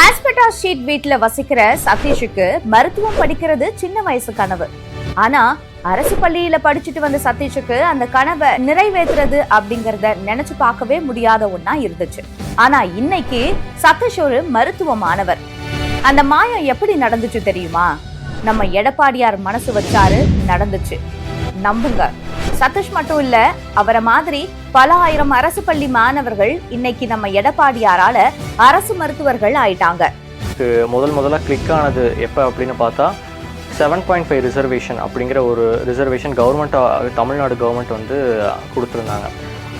ஆஸ்பெட்டா sheet வீட்டில் வசிக்கிற சதீஷுக்கு மருத்துவம் படிக்கிறது சின்ன வயசு கனவு. ஆனா அரசு பள்ளியில படிச்சுட்டு வந்த சதீஷுக்கு அந்த கனவை நிறைவேற்றுறது அப்படிங்கறத நினைச்சு பார்க்கவே முடியாத ஒண்ணா இருந்துச்சு. ஆனா இன்னைக்கு சதீஷ் ஒரு மருத்துவ மாணவர் அந்த மாயம் எப்படி நடந்துச்சு தெரியுமா? நம்ம எடப்பாடியார் மனசு வச்சாரு நடந்துச்சு. நம்புங்க. சதீஷ் மட்டும் இல்ல அவரை மாதிரி பல ஆயிரம் அரசு பள்ளி மாணவர்கள் இன்னைக்கு நம்ம எடப்பாடியாரால அரசு மருத்துவர்கள் ஆயிட்டாங்க. முதல் முதல்ல கிளிக் ஆனது எப்போ அப்படின்னு பார்த்தா செவன் பாயிண்ட் ஃபைவ் ரிசர்வேஷன் அப்படிங்கிற ஒரு ரிசர்வேஷன் கவர்மெண்ட் தமிழ்நாடு கவர்மெண்ட் வந்து கொடுத்துருந்தாங்க.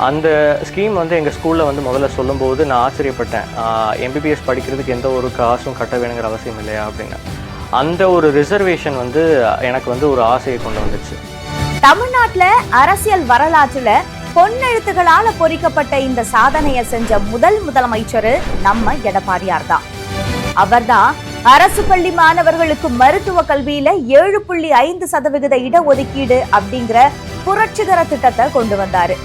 அந்த ஸ்கீம் வந்து எங்கள் ஸ்கூலில் வந்து முதல்ல சொல்லும்போது நான் ஆச்சரியப்பட்டேன். எம்பிபிஎஸ் படிக்கிறதுக்கு எந்த ஒரு காசும் கட்ட வேணுங்கிற அவசியம் இல்லையா அப்படின்னு. அந்த ஒரு ரிசர்வேஷன் வந்து எனக்கு வந்து ஒரு ஆசையை கொண்டு வந்துச்சு. தமிழ்நாட்டுல அரசியல் வரலாற்றுல பொன்னெழுத்துகளால பொறிக்கப்பட்ட இந்த சாதனையை செஞ்ச முதல் முதலமைச்சர் நம்ம எடப்பாடியார் தான். அவர்தான் அரசு பள்ளி மாணவர்களுக்கு மருத்துவ கல்வியில ஏழு புள்ளி ஐந்து சதவிகித இடஒதுக்கீடு அப்படிங்கிற புரட்சிகர திட்டத்தை கொண்டு வந்தாரு.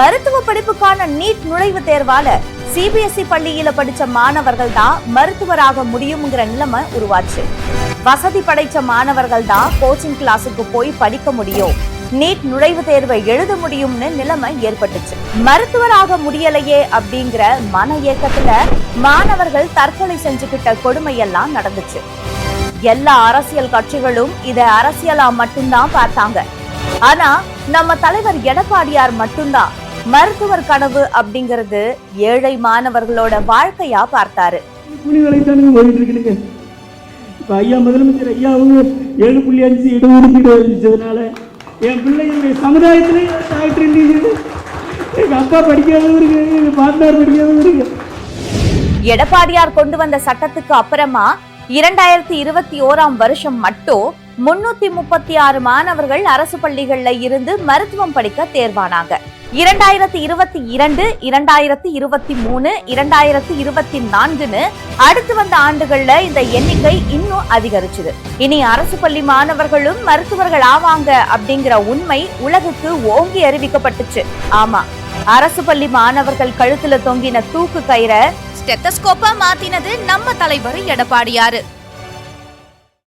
மருத்துவ படிப்புக்கான நீட் நுழைவுத் தேர்வால சிபிஎஸ்இ பள்ளியில படிச்ச மாணவர்கள் தான் மருத்துவராக முடியுங்கிற நிலைமை உருவாச்சு. வசதி படைச்ச மாணவர்கள் தான் கோச்சிங் கிளாஸுக்கு போய் படிக்க முடியும். நீட் நுழைவுத் தேர்வை எழுத முடியும்னு நிலைமை ஏற்பட்டுச்சு. மருத்துவராக முடியலையே அப்படிங்கிற மன ஏக்கத்துல மாணவர்கள் தற்கொலை செஞ்சுக்கிட்ட கொடுமையெல்லாம் நடந்துச்சு. எல்லா அரசியல் கட்சிகளும் இதை அரசியலா மட்டும்தான் பார்த்தாங்க. ஆனா நம்ம தலைவர் எடப்பாடியார் மட்டும்தான் மருத்துவர் கனவு அப்படிங்கிறது ஏழை மாணவர்களோட வாழ்க்கையா பார்த்தாரு. ஐயா முதலமைச்சர் ஐயா அவங்க ஏழு புள்ளி அஞ்சு இடஒதுக்கீடு அறிவிச்சதுனால என் பிள்ளை என்னுடைய சமுதாயத்திலே டாக்டர் இன்ஜினியர் எங்கள் அப்பா படிக்காதவருங்க எங்கள் பாட்னார் இருக்கு. எடப்பாடியார் கொண்டு வந்த சட்டத்துக்கு அப்புறமா இரண்டாயிரத்தி இருபத்தி ஓராம் வருஷம் மட்டும் முன்னூத்தி முப்பத்தி ஆறு மாணவர்கள் அரசு பள்ளிகள்ல இருந்து மருத்துவம் படிக்க தேர்வானாங்க. இரண்டாயிரத்தி இருபத்தி இரண்டு இரண்டாயிரத்தி இருபத்தி மூணு இரண்டாயிரத்தி இருபத்தி நான்குன்னு அடுத்து வந்த ஆண்டுகள்ல இந்த எண்ணிக்கை இன்னும் அதிகரிச்சுது. இனி அரசு பள்ளி மாணவர்களும் மருத்துவர்கள் ஆவாங்க அப்படிங்கிற உண்மை உலகுக்கு ஓங்கி அறிவிக்கப்பட்டுச்சு. ஆமா அரசு பள்ளி மாணவர்கள் கழுத்துல தொங்கின தூக்கு கயிற ஸ்டெத்தஸ்கோப்பா மாத்தினது நம்ம தலைவர் எடப்பாடியாரு.